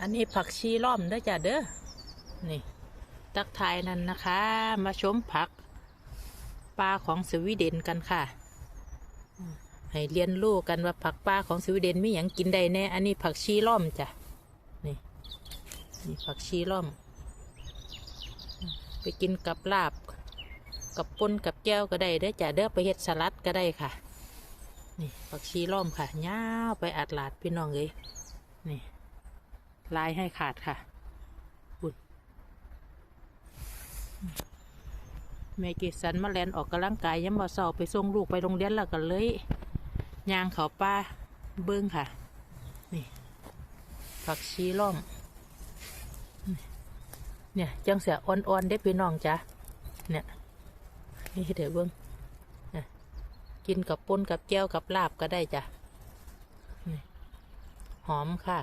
อันนี้ผักชีล้อมเด้อจ้ะเด้อ นี่ ตักทายนั่นนะคะ มาชมผักปลาของสวีเดนกันค่ะ ให้เรียนรู้กันว่าผักปลาของสวีเดนมีอย่างกินได้แน่ อันนี้ผักชีล้อมจ้ะ นี่ นี่ผักชีล้อม ไปกินกับลาบ กับปนกับแก้วก็ได้เด้อจ้ะเด้อไปเฮ็ดสลัดก็ได้ค่ะ นี่ผักชีล้อมค่ะย่าวไปอัดหลาดพี่น้องเลยนี่ ลายให้ขาดค่ะบุญแม่เกสันมาแลนออกกำลังกายย้ำมาสอบไปส่งลูกไปโรงเรียนแล้วกันเลยยางเขาป้าเบิ้งค่ะ นี่ ผักชีล้อมเนี่ยจังเสียอ่อนๆได้พี่น้องจ้ะเนี่ยนี่เดี๋ยวเบิ้งกินกับป่นกับแก้วกับลาบก็ได้จ้ะหอมค่ะ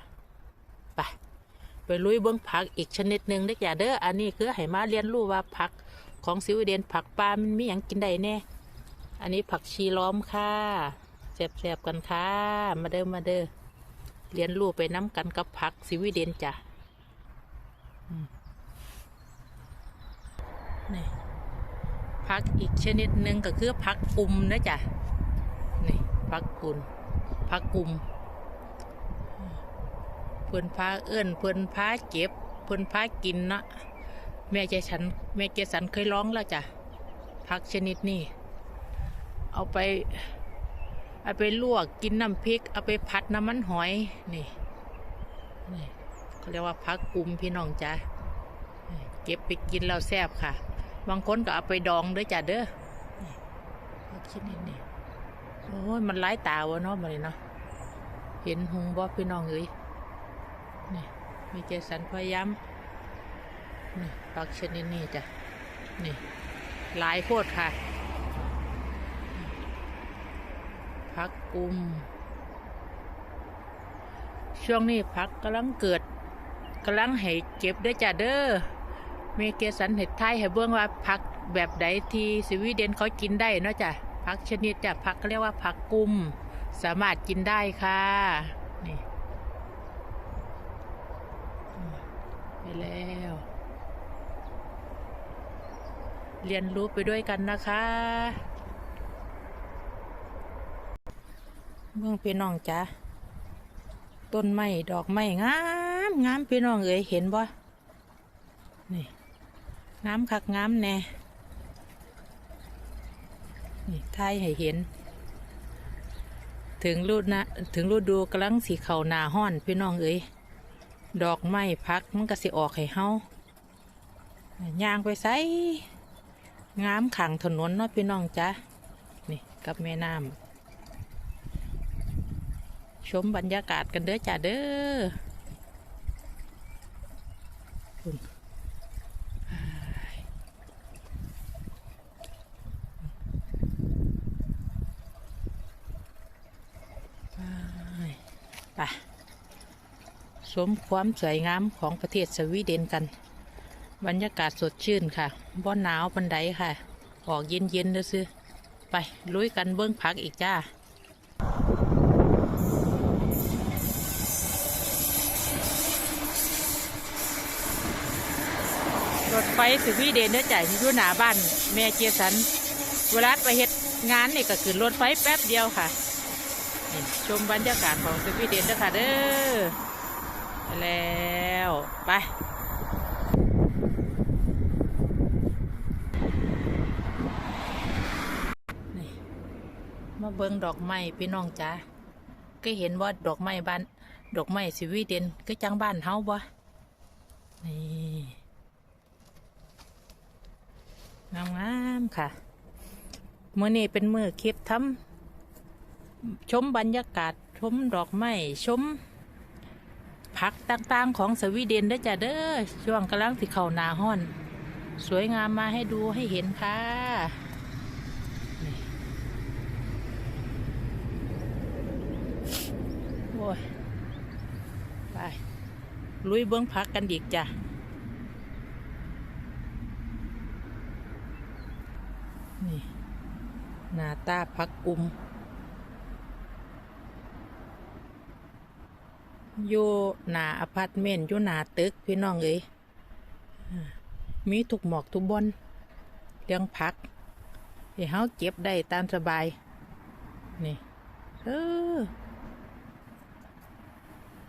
ไปไปลุยเบิ้องผักอีกชนิดหนึ่งได้อจ้ะเด้ออันนี้คือให้มาเรียนรู้ว่าผักของสวีเดนผักปลามันมีอย่างกินได้แน่อันนี้ผักชีล้อมค่ะแซ่บๆกันค่ะมาเด้อมาเด้อเรียนรู้ไปน้ำกันกับผักสวีเดนจ้ะนี่ผักอีกชนิดหนึ่งก็คือผักกุมนะจ๊ะนี่ผักกุนผักกุม เพิ่นพาเอื้อนเพิ่นพาเก็บ เพิ่นพากินเนาะแม่เจฉันแม่เจสันเคยร้องแล้วจ้ะผักชนิดนี้เอาไปเอาไปลวกกินน้ำพริก เอาไปผัดน้ำมันหอยนี่นี่เขาเรียกว่าผักกุมพี่น้องจ้ะเก็บไปกินแล้วแซ่บค่ะ บางคนก็เอาไปดองด้วยจ้ะเด้อผักชนิดนี้โอ้ยมันหลายตาวะเนาะมันนี่เนาะเห็นหงบ่พี่น้องเอ้ย มีเจสันพยายามนี่ผักชนิดนี้จ้ะ นี่ หลายโคตรค่ะผักกุม ช่วงนี้ผักกำลังเกิดกำลังให้เก็บด้วยจ้ะเด้อเมเกสันเห็ดไทยให้เบื้องว่าผักแบบใดที่สวีเดนเขากินได้เนาะจ้ะผักชนิดจ้ะผักเขาเรียกว่าผักกุม สามารถกินได้ค่ะ นี่ ไปแล้ว เรียนรู้ไปด้วยกันนะคะเมืองพี่น้องจ้ะต้นไม้ดอกไม้งามงามพี่น้องเอ๋ยเห็นบ่นี่งามคักงามแน่นี่ทายให้เห็น ถึงรูดนะถึงรูดดูกำลังสีเขาหนาห้อนพี่น้องเอ๋ย ดอกไม้พักมันก็สิออกให้เฮาย่างไปใส่งามขังถนนเนาะพี่น้องจ้ะนี่กับแม่น้ำชมบรรยากาศกันเด้อจ้ะเด้อคุณไป ชมความสวยงามของประเทศสวีเดนกัน บรรยากาศสดชื่นค่ะบ่หนาวปันไดค่ะ ออกเย็นเย็นเด้อซื้อไปลุยกันเบิ้องพักอีกจ้ารถไฟสวีเดนเด้อจ้ะที่อยู่หนาบ้านแม่เจสัน เวลาไปเฮ็ดงานนี่ก็ขึ้นรถไฟแป๊บเดียวค่ะ ชมบรรยากาศของสวีเดนเด้อค่ะเด้อ แล้วไปนี่มาเบิ่งดอกไม้พี่น้องจ้าก็เห็นว่าดอกไม้บ้าน ดอกไม้สวีเดนก็จังบ้านเฮาบ่นี่งามๆค่ะมื้อนี้เป็นมือคลิปทำชมบรรยากาศ ชมดอกไม้ชม ผักต่างๆของสวีเดนได้จ้ะเด้อช่วงกำลังสิเข้านาห้อน สวยงามมาให้ดูให้เห็นค่ะโอ้ยไปลุยเบิ้องผักกันอีกจ้ะนี่หน้าตาผักกุม อยู่หน้าอพาร์ตเมนต์อยู่หน้าตึกพี่น้องเอ้ยมีทุกหมอกทุกบอนเลี้ยงผักให้เฮาเก็บได้ตามสบาย นี่เออ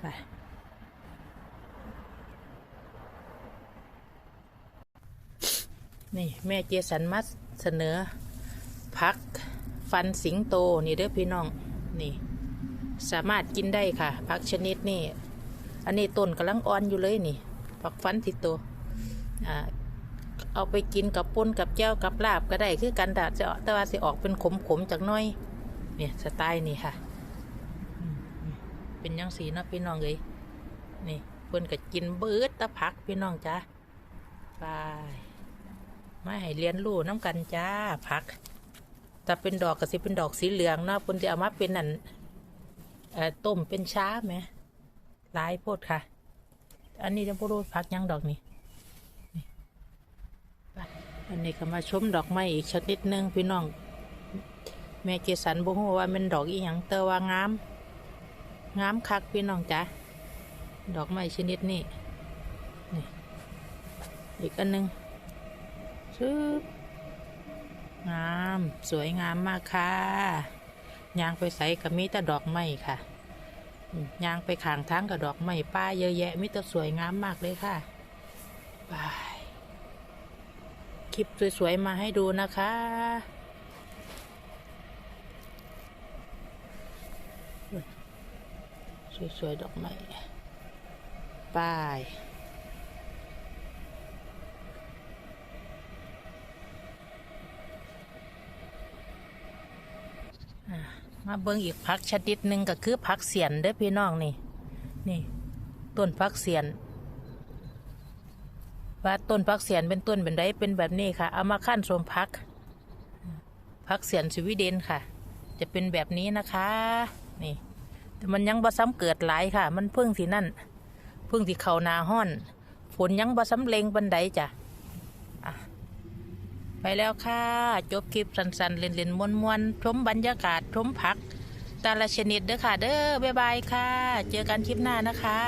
ไปนี่ แม่เจสันมาเสนอพัก ฟันสิงโต นี่เด้อพี่น้อง นี่ สามารถกินได้ค่ะผักชนิดนี่อันนี้ต้นกำลังอ่อนอยู่เลยนี่ผักฟันสิโตอ่าเอาไปกินกับป่นกับแจ้วกับลาบก็ได้คือกันแต่จะแต่ว่าสิออกเป็นขมๆจากน้อย เนี่ยสไตล์นี่ค่ะ เป็นยังสีนาะพี่น้องเลยนี่เพิ่นก็กินเบิดตะผักพี่น้องจ้าไปไมาให้เรียนรู้น้ำกันจ้าผักถ้าเป็นดอกก็สิเป็นดอกสีเหลืองเนาะเพิ่นจะเอามาเป็นนั่น ต้มเป็นช้าไหมหลายโพดค่ะ อันนี้จะพูดผักยังดอกนี่นอันนี้ก็มาชมดอกไม้อีกชนิดหนึงพี่น้อง แม่เจสันบ่ฮู้ว่ามันดอกอีหยังแต่ว่างาม งามคักพี่น้องจ้ะดอกไม้ชนิดนี้นี่อีกอันหนึงซึบงาม สวยงามมากค่ะ ยางไปใส่กับมีแต่ดอกไม้ค่ะยางไปขางทางกับดอกไม้ป้าเยอะแยะมีแต่สวยงามมากเลยค่ะบายคลิปสวยๆมาให้ดูนะคะ สวยๆดอกไม้ป้าย อะ มาเบิ่งอีกพักชนิดหนึ่งก็คือพักเสียนเด้อพี่น้องนี่ นี่ ต้นพักเสียน ว่าต้นพักเสียนเป็นต้นเป็นไรเป็นแบบนี้ค่ะ เอามาขั้นสมพัก พักเสียนสวีเดนค่ะ จะเป็นแบบนี้นะคะ นี่ แต่มันยังบ่ซ้ำเกิดหลายค่ะ มันเพิ่งที่นั่นเพิ่งที่เขานาห้อน ฝนยังบ่ซ้ำเลงบันไดจ้ะ ไปแล้วค่ะ จบคลิปสั้นๆเล่นๆมวนๆชมบรรยากาศชมผักแต่ละชนิดเด้อค่ะ เด้อบ๊ายบายค่ะ เจอกันคลิปหน้านะคะ